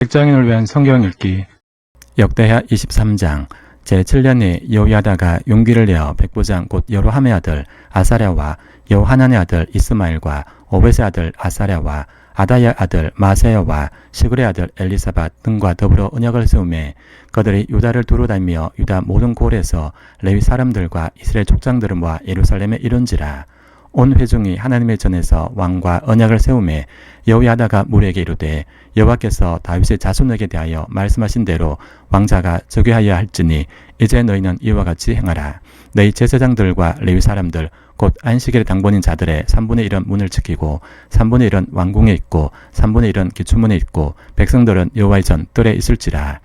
직장인을 위한 성경 읽기. 역대하 23장. 제7년에 여호야다가 용기를 내어 백부장 곧 여로함의 아들 아사랴와 여호하난의 아들 이스마엘과 오벳의 아들 아사랴와 아다야 아들 마세야와 시그의 아들 엘리사밧 등과 더불어 언약을 세우매 그들이 유다를 두루 다니며 유다 모든 골에서 레위 사람들과 이스라엘 족장들을 모아 예루살렘에 이른지라 온 회중이 하나님의 전에서 왕과 언약을 세우매 여호야다가 무리에게 이르되 여호와께서 다윗의 자손에게 대하여 말씀하신 대로 왕자가 즉위하여야 할지니 이제 너희는 이와 같이 행하라. 너희 제사장들과 레위 사람들 곧 안식일의 당번인 자들의 3분의 1은 문을 지키고 3분의 1은 왕궁에 있고 3분의 1은 기초문에 있고 백성들은 여호와의 전 뜰에 있을지라.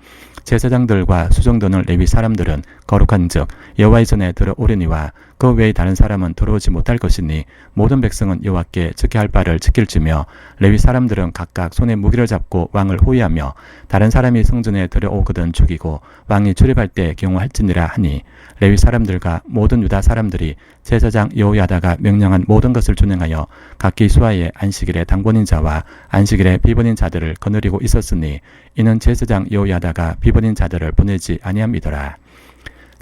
제사장들과 수정도는 레위 사람들은 거룩한 즉 여호와의 전에 들어오려니와 그 외에 다른 사람은 들어오지 못할 것이니 모든 백성은 여호와께 지켜야 할 바를 지킬지며 레위 사람들은 각각 손에 무기를 잡고 왕을 호위하며 다른 사람이 성전에 들어오거든 죽이고 왕이 출입할 때 경호할지니라 하니 레위 사람들과 모든 유다 사람들이 제사장 여호야다가 명령한 모든 것을 준행하여 각기 수하의 안식일의 당번인 자와 안식일의 비번인 자들을 거느리고 있었으니 이는 제사장 여호야다가 비번인 자들을 보내지 아니함이더라.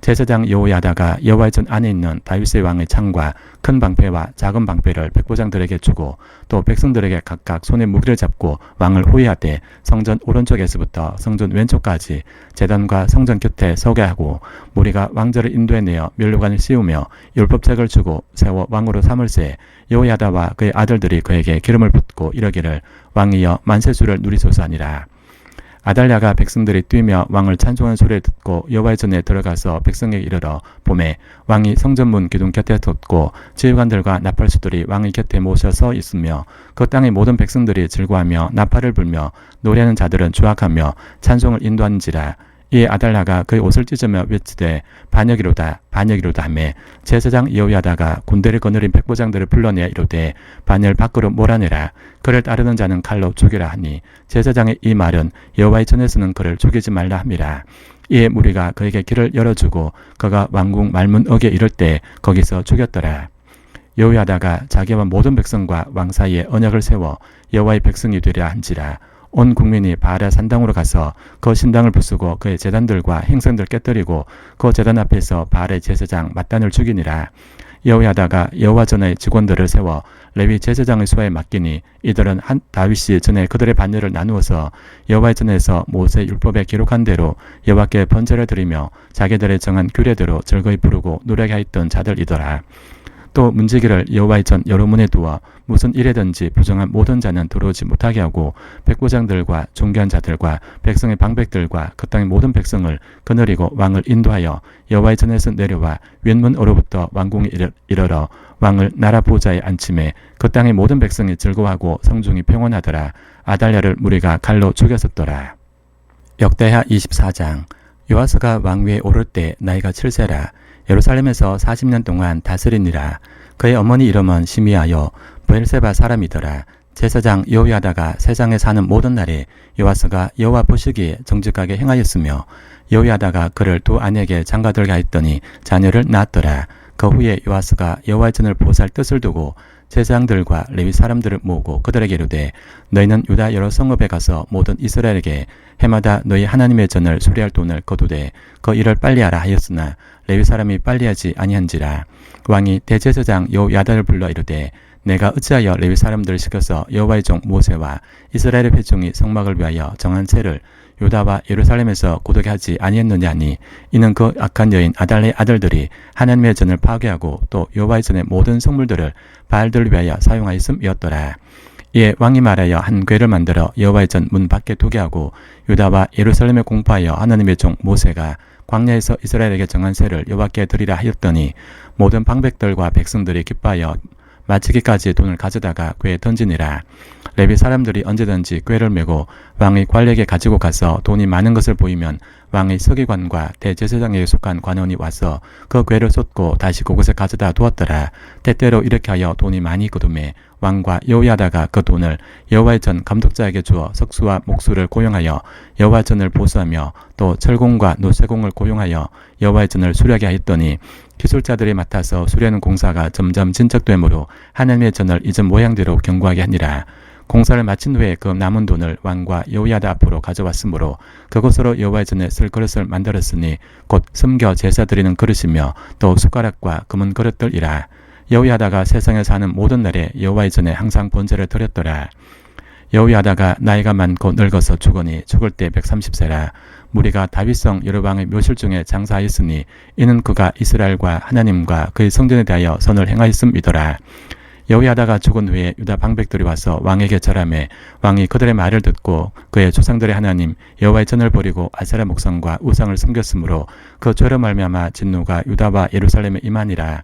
제사장 여호야다가 여호와의 전 안에 있는 다윗의 왕의 창과 큰 방패와 작은 방패를 백부장들에게 주고 또 백성들에게 각각 손에 무기를 잡고 왕을 호위하되 성전 오른쪽에서부터 성전 왼쪽까지 제단과 성전 곁에 서게 하고 무리가 왕자를 인도해내어 멸류관을 씌우며 율법책을 주고 세워 왕으로 삼을세 여호야다와 그의 아들들이 그에게 기름을 붓고 이러기를 왕이여 만세수를 누리소서 하니라. 아달랴가 백성들이 뛰며 왕을 찬송하는 소리를 듣고 여호와의 전에 들어가서 백성에게 이르러 봄에 왕이 성전문 기둥 곁에 섰고 지휘관들과 나팔수들이 왕의 곁에 모셔서 있으며 그 땅의 모든 백성들이 즐거워하며 나팔을 불며 노래하는 자들은 주악하며 찬송을 인도하는지라 이에 아달랴가 그의 옷을 찢으며 외치되 반역이로다 반역이로다 하매 제사장 여호야다가 군대를 거느린 백부장들을 불러내 이르되 반열 밖으로 몰아내라. 그를 따르는 자는 칼로 죽이라 하니 제사장의 이 말은 여호와의 전에서는 그를 죽이지 말라 함이라. 이에 무리가 그에게 길을 열어주고 그가 왕궁 말문역에 이를 때 거기서 죽였더라. 여호야다가 자기와 모든 백성과 왕 사이에 언약을 세워 여호와의 백성이 되려 한지라 온 국민이 바알의 산당으로 가서 그 신당을 부수고 그의 재단들과 행성들 깨뜨리고 그 재단 앞에서 바알의 제사장 mat단을 죽이니라. 여호야다가 여호와 전의 직원들을 세워 레위 제사장의 수하에 맡기니 이들은 한 다윗이 전에 그들의 반열을 나누어서 여호와의 전에서 모세 율법에 기록한 대로 여호와께 번제를 드리며 자기들의 정한 규례대로 즐거이 부르고 노래하게 했던 자들이더라. 또 문지기를 여호와의 전 여러 문에 두어 무슨 일에든지 부정한 모든 자는 들어오지 못하게 하고 백부장들과 존귀한 자들과 백성의 방백들과 그 땅의 모든 백성을 거느리고 왕을 인도하여 여호와의 전에서 내려와 왼문으로부터 왕궁에 이르- 이르러 왕을 나라 보좌에 앉힘에 그 땅의 모든 백성이 즐거워하고 성중이 평온하더라. 아달랴를 무리가 칼로 죽였었더라. 역대하 24장. 요아스가 왕위에 오를 때 나이가 7세라 예루살렘에서 40년 동안 다스리니라. 그의 어머니 이름은 시미아요 브엘세바 사람이더라. 제사장 여호야다가 세상에 사는 모든 날에 요아스가 여호와 보시기에 정직하게 행하였으며 여호야다가 그를 두 아내에게 장가들게 하였더니 자녀를 낳았더라. 그 후에 요아스가 여호와의 전을 보살 뜻을 두고 제사장들과 레위 사람들을 모으고 그들에게 이르되 너희는 유다 여러 성읍에 가서 모든 이스라엘에게 해마다 너희 하나님의 전을 수리할 돈을 거두되 그 일을 빨리 하라 하였으나 레위 사람이 빨리 하지 아니한지라. 왕이 대제사장 여호야다를 불러 이르되 내가 어찌하여 레위 사람들을 시켜서 여호와의 종 모세와 이스라엘의 회중이 성막을 위하여 정한 세를 유다와 예루살렘에서 고독게 하지 아니했느냐니 이는 그 악한 여인 아달의 아들들이 하나님의 전을 파괴하고 또 여호와의 전의 모든 성물들을 바알들을 위하여 사용하였음이었더라. 이에 왕이 말하여 한 궤를 만들어 여호와의 전 문 밖에 두게 하고 유다와 예루살렘에 공포하여 하나님의 종 모세가 광야에서 이스라엘에게 정한 세를 여호와께 드리라 하였더니 모든 방백들과 백성들이 기뻐하여 마치기까지 돈을 가져다가 궤에 던지니라. 레비 사람들이 언제든지 궤를 메고 왕의 관리에게 가지고 가서 돈이 많은 것을 보이면 왕의 서기관과 대제사장에게 속한 관원이 와서 그 궤를 쏟고 다시 그곳에 가져다 두었더라. 때때로 이렇게 하여 돈이 많이 거둠에 왕과 여호야다가 그 돈을 여호와의 전 감독자에게 주어 석수와 목수를 고용하여 여호와 전을 보수하며 또 철공과 노쇠공을 고용하여 여호와의 전을 수리하게 하였더니 기술자들이 맡아서 수리하는 공사가 점점 진척되므로 하나님의 전을 이전 모양대로 경고하게 하니라. 공사를 마친 후에 그 남은 돈을 왕과 여호야다 앞으로 가져왔으므로 그곳으로 여호와의 전에 쓸 그릇을 만들었으니 곧 숨겨 제사 드리는 그릇이며 또 숟가락과 금은 그릇들이라 여호야다가 세상에 사는 모든 날에 여호와의 전에 항상 번제를 드렸더라 여호야다가 나이가 많고 늙어서 죽으니 죽을 때 130세라. 무리가 다윗성 여로방의 묘실 중에 장사하였으니 이는 그가 이스라엘과 하나님과 그의 성전에 대하여 선을 행하였음이더라. 여호야다가 죽은 후에 유다 방백들이 와서 왕에게 절하매 왕이 그들의 말을 듣고 그의 조상들의 하나님 여호와의 전을 버리고 아세라 목성과 우상을 섬겼으므로 그 죄로 말미암아 진노가 유다와 예루살렘에 임하니라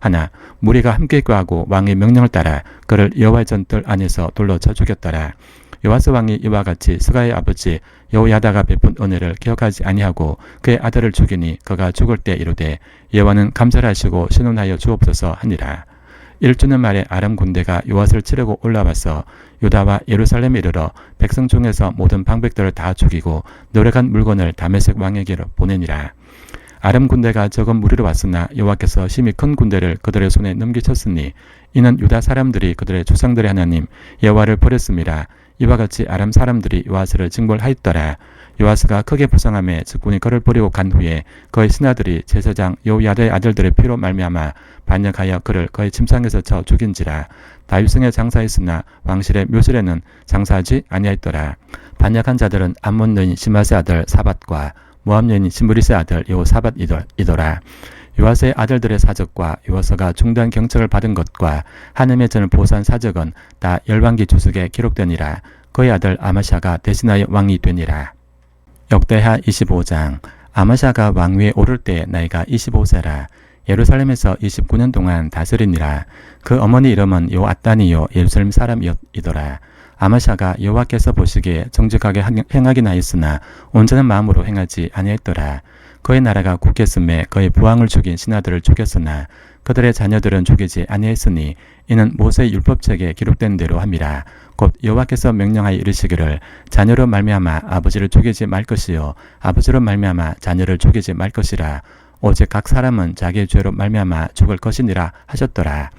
하나 무리가 함께 구하고 왕의 명령을 따라 그를 여호와의 전뜰 안에서 돌로 쳐 죽였더라 요아스 왕이 이와 같이 스가의 아버지 여호야다가 베푼 은혜를 기억하지 아니하고 그의 아들을 죽이니 그가 죽을 때 이르되 여호와는 감찰하시고 신원하여 주옵소서 하니라. 일주년 말에 아람 군대가 요아스를 치려고 올라와서 유다와 예루살렘에 이르러 백성 중에서 모든 방백들을 다 죽이고 노력한 물건을 다메섹 왕에게로 보내니라. 아람 군대가 적은 무리로 왔으나 여호와께서 심히 큰 군대를 그들의 손에 넘기셨으니 이는 유다 사람들이 그들의 조상들의 하나님 여호와를 버렸습니다. 이와 같이 아람 사람들이 요아스를 징벌하였더라. 요아스가 크게 부상함에 즉군이 그를 버리고 간 후에 그의 신하들이 제사장 여호야드의 아들들의 피로 말미암아 반역하여 그를 그의 침상에서 쳐 죽인지라. 다윗성에 장사했으나 왕실의 묘실에는 장사하지 아니하였더라. 반역한 자들은 암몬 여인 시마세 아들 사밧과 모함 여인 시므리세 아들 여호사밧이더라. 요아스의 아들들의 사적과 요아스가 중단 경책을 받은 것과 하나님의 전을 보수한 사적은 다 열왕기 주석에 기록되니라. 그의 아들 아마샤가 대신하여 왕이 되니라. 역대하 25장 아마샤가 왕위에 오를 때 나이가 25세라. 예루살렘에서 29년 동안 다스리니라. 그 어머니 이름은 요아따니요 예루살렘 사람이더라. 아마샤가 여호와께서 보시기에 정직하게 행하긴 하였으나 온전한 마음으로 행하지 아니했더라. 그의 나라가 굳겠음에 그의 부왕을 죽인 신하들을 죽였으나 그들의 자녀들은 죽이지 아니했으니 이는 모세의 율법책에 기록된 대로 함이라. 곧 여호와께서 명령하여 이르시기를 자녀로 말미암아 아버지를 죽이지 말 것이요. 아버지로 말미암아 자녀를 죽이지 말 것이라. 오직 각 사람은 자기의 죄로 말미암아 죽을 것이니라 하셨더라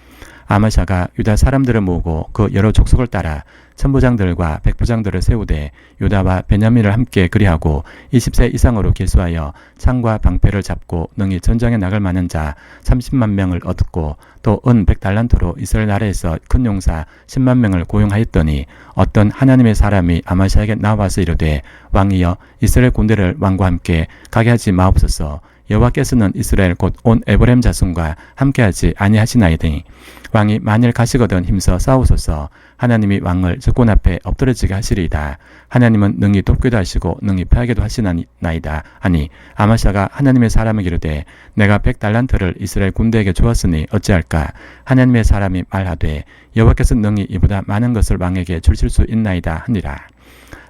아마샤가 유다 사람들을 모으고 그 여러 족속을 따라 천부장들과 백부장들을 세우되 유다와 베냐민을 함께 그리하고 20세 이상으로 계수하여 창과 방패를 잡고 능히 전장에 나갈 만한 자 30만 명을 얻고 또 은 100달란트로 이스라엘 나라에서 큰 용사 10만 명을 고용하였더니 어떤 하나님의 사람이 아마샤에게 나와서 이르되 왕이여 이스라엘 군대를 왕과 함께 가게 하지 마옵소서 여호와께서는 이스라엘 곧 온 에브렘 자손과 함께하지 아니하시나이더니 왕이 만일 가시거든 힘써 싸우소서 하나님이 왕을 적군 앞에 엎드려지게 하시리이다. 하나님은 능히 돕기도 하시고 능히 패하기도 하시나이다. 하니 아마샤가 하나님의 사람에게 이르되 내가 백 달란트를 이스라엘 군대에게 주었으니 어찌할까 하나님의 사람이 말하되 여호와께서 능히 이보다 많은 것을 왕에게 주실 수 있나이다 하니라.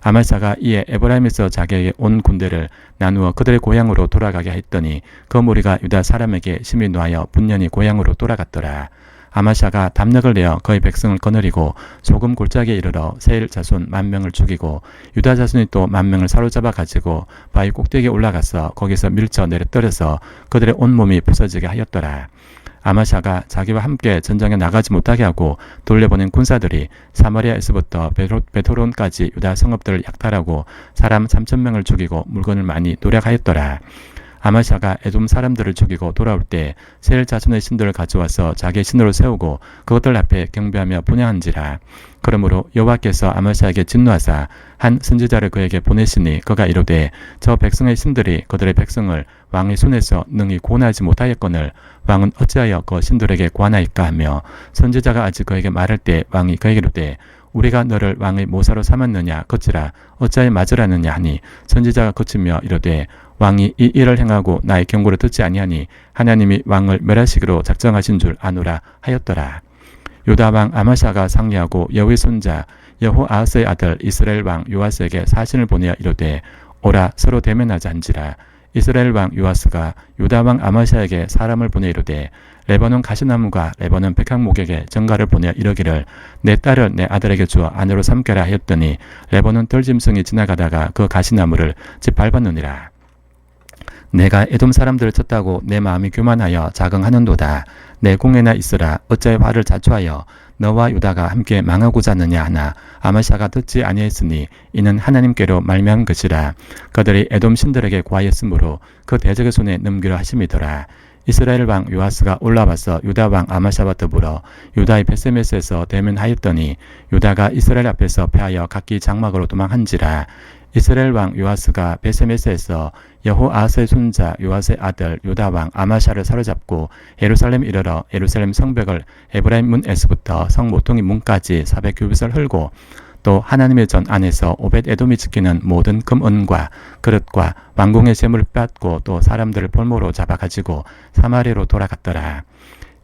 아말사가 이에 에브라임에서 자기에게 온 군대를 나누어 그들의 고향으로 돌아가게 했더니 그 무리가 유다 사람에게 심히 놓아여 분연히 고향으로 돌아갔더라. 아마샤가 담력을 내어 그의 백성을 거느리고 소금 골짜기에 이르러 세일 자손 만 명을 죽이고 유다 자손이 또 만 명을 사로잡아 가지고 바위 꼭대기에 올라가서 거기서 밀쳐 내려 떨어서 그들의 온몸이 부서지게 하였더라. 아마샤가 자기와 함께 전장에 나가지 못하게 하고 돌려보낸 군사들이 사마리아에서부터 베토론까지 유다 성읍들을 약탈하고 사람 3천 명을 죽이고 물건을 많이 노력하였더라. 아마샤가 에돔 사람들을 죽이고 돌아올 때 세일 자손의 신들을 가져와서 자기의 신으로 세우고 그것들 앞에 경배하며 분양한지라. 그러므로 여호와께서 아마샤에게 진노하사 한 선지자를 그에게 보내시니 그가 이르되 저 백성의 신들이 그들의 백성을 왕의 손에서 능히 고난하지 못하였거늘 왕은 어찌하여 그 신들에게 고하나이까 하며 선지자가 아직 그에게 말할 때 왕이 그에게 이르되 우리가 너를 왕의 모사로 삼았느냐 거치라 어찌하여 맞으라느냐 하니 선지자가 거치며 이르되 왕이 이 일을 행하고 나의 경고를 듣지 아니하니 하나님이 왕을 멸하시기로 작정하신 줄 아노라 하였더라. 유다 왕 아마샤가 상리하고 여호의 손자 여호아스의 아들 이스라엘 왕 요아스에게 사신을 보내어 이르되 오라 서로 대면하자 한지라 이스라엘 왕 요아스가 유다 왕 아마샤에게 사람을 보내 이르되 레바논 가시나무가 레바논 백향목에게 전가를 보내 이르기를 내 딸을 내 아들에게 주어 아내로 삼게라 하였더니 레바논 덜짐승이 지나가다가 그 가시나무를 짓밟았느니라 내가 에돔 사람들을 쳤다고 내 마음이 교만하여 자긍하는도다. 내 공에나 있으라. 어째 화를 자초하여 너와 유다가 함께 망하고자 하느냐 하나 아마샤가 듣지 아니했으니 이는 하나님께로 말미암은 것이라. 그들이 에돔 신들에게 구하였으므로 그 대적의 손에 넘기려 하심이더라. 이스라엘 왕 요아스가 올라와서 유다 왕 아마샤와 더불어 유다의 베세메스에서 대면하였더니 유다가 이스라엘 앞에서 패하여 각기 장막으로 도망한지라 이스라엘 왕 요아스가 베세메스에서 여호아스의 손자 요아스의 아들 유다 왕 아마샤를 사로잡고 예루살렘 이르러 예루살렘 성벽을 에브라임 문에서부터 성 모퉁이 문까지 400규빗을 흘고 또 하나님의 전 안에서 오벳 에돔이 지키는 모든 금은과 그릇과 왕궁의 재물을 빼앗고 또 사람들을 볼모로 잡아 가지고 사마리로 돌아갔더라.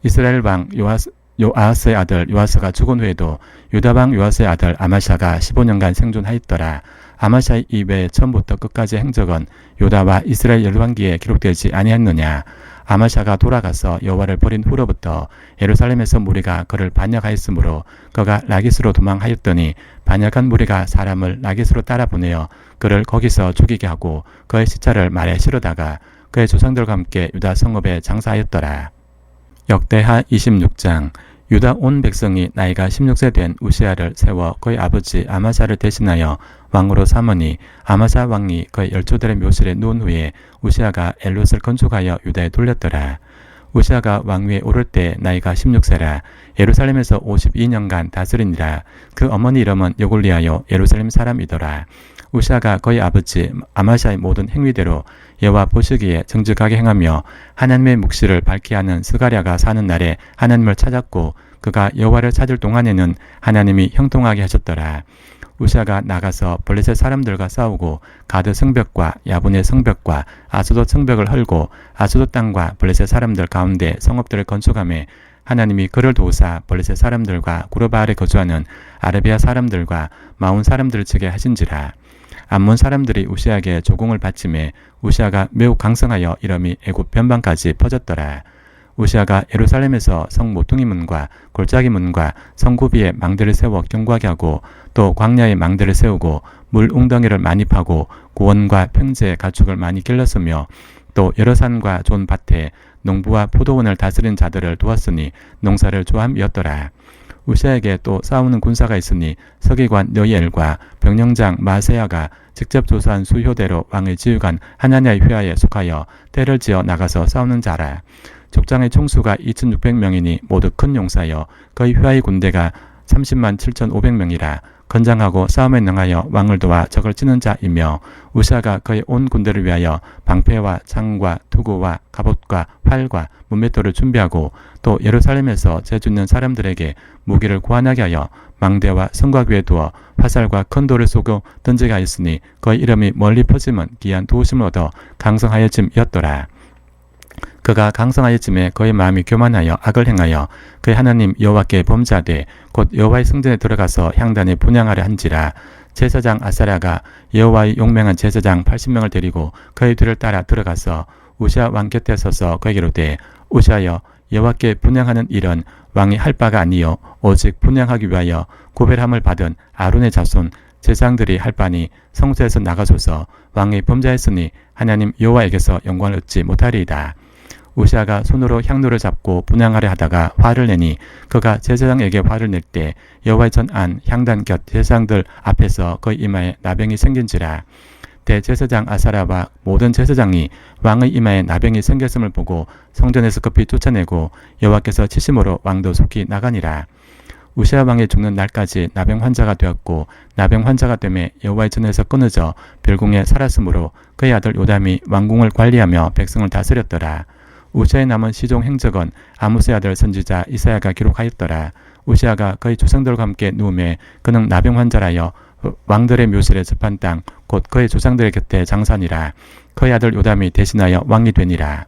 이스라엘 왕 요아스 요아스의 아들 요아스가 죽은 후에도 유다 왕 요아스의 아들 아마샤가 15년간 생존하였더라. 아마샤 이외에 처음부터 끝까지 행적은 유다와 이스라엘 열왕기에 기록되지 아니했느냐. 아마샤가 돌아가서 여호와를 버린 후로부터 예루살렘에서 무리가 그를 반역하였으므로 그가 라기스로 도망하였더니 반역한 무리가 사람을 라기스로 따라 보내어 그를 거기서 죽이게 하고 그의 시체를 말에 실어다가 그의 조상들과 함께 유다 성읍에 장사하였더라. 역대하 26장 유다 온 백성이 나이가 16세 된 우시아를 세워 그의 아버지 아마샤를 대신하여 왕으로 삼으니 아마샤 왕이 그의 열조들의 묘실에 누운 후에 우시아가 엘롯을 건축하여 유다에 돌렸더라. 우시아가 왕위에 오를 때 나이가 16세라 예루살렘에서 52년간 다스리니라 그 어머니 이름은 요골리하여 예루살렘 사람이더라. 우시아가 그의 아버지 아마샤의 모든 행위대로 여호와 보시기에 정직하게 행하며 하나님의 묵시를 밝게 하는 스가랴가 사는 날에 하나님을 찾았고 그가 여호와를 찾을 동안에는 하나님이 형통하게 하셨더라. 우시아가 나가서 블레셋 사람들과 싸우고 가드 성벽과 야분의 성벽과 아수도 성벽을 헐고 아수도 땅과 블레셋 사람들 가운데 성읍들을 건축하며 하나님이 그를 도우사 블레셋 사람들과 구르바알에 거주하는 아르비아 사람들과 마온 사람들을 치게 하신지라. 암몬 사람들이 우시아에게 조공을 바침에 우시아가 매우 강성하여 이름이 애굽 변방까지 퍼졌더라. 우시아가 예루살렘에서 성 모퉁이 문과 골짜기 문과 성구비에 망대를 세워 경고하게 하고 또 광야에 망대를 세우고 물 웅덩이를 많이 파고 고원과 평지에 가축을 많이 길렀으며 또 여러 산과 좋은 밭에 농부와 포도원을 다스린 자들을 도왔으니 농사를 좋아함이었더라. 우시아에게 또 싸우는 군사가 있으니 서기관 여이엘과 병령장 마세야가 직접 조사한 수효대로 왕의 지휘관 하나냐의 회하에 속하여 때를 지어 나가서 싸우는 자라. 족장의 총수가 2,600명이니 모두 큰 용사여 그의 회하의 군대가 30만 7,500명이라 건장하고 싸움에 능하여 왕을 도와 적을 치는 자이며 우시아가 그의 온 군대를 위하여 방패와 창과 투구와 갑옷과 활과 문맷돌을 준비하고 또 예루살렘에서 재주있는 사람들에게 무기를 구하나게 하여 망대와 성곽 위에 두어 화살과 큰 돌을 쏘고 던지게 하였으니 그의 이름이 멀리 퍼지면 귀한 도우심을 얻어 강성하여짐이었더라. 그가 강성하였음에 그의 마음이 교만하여 악을 행하여 그의 하나님 여호와께 범죄하되 곧 여호와의 성전에 들어가서 향단에 분양하려 한지라. 제사장 아사랴가 여호와의 용맹한 제사장 80명을 데리고 그의 뒤를 따라 들어가서 우시아 왕 곁에 서서 그에게로 되 우시아여 여호와께 분양하는 일은 왕이 할 바가 아니요. 오직 분양하기 위하여 고별함을 받은 아론의 자손 제사장들이 할 바니 성소에서 나가소서. 왕이 범죄했으니 하나님 여호와에게서 영광을 얻지 못하리이다. 우시아가 손으로 향로를 잡고 분양하려 하다가 화를 내니 그가 제사장에게 화를 낼 때 여호와의 전 안 향단 곁 제사장들 앞에서 그의 이마에 나병이 생긴지라 대제사장 아사라와 모든 제사장이 왕의 이마에 나병이 생겼음을 보고 성전에서 급히 쫓아내고 여호와께서 치심으로 왕도 속히 나가니라 우시아 왕이 죽는 날까지 나병 환자가 되었고 나병 환자가 되매 여호와의 전에서 끊어져 별궁에 살았으므로 그의 아들 요담이 왕궁을 관리하며 백성을 다스렸더라. 우시아의 남은 시종 행적은 아무스의 아들 선지자 이사야가 기록하였더라. 우시아가 그의 조상들과 함께 누움에 그는 나병 환자라여 왕들의 묘실에 접한 땅 곧 그의 조상들의 곁에 장산이라 그의 아들 요담이 대신하여 왕이 되니라.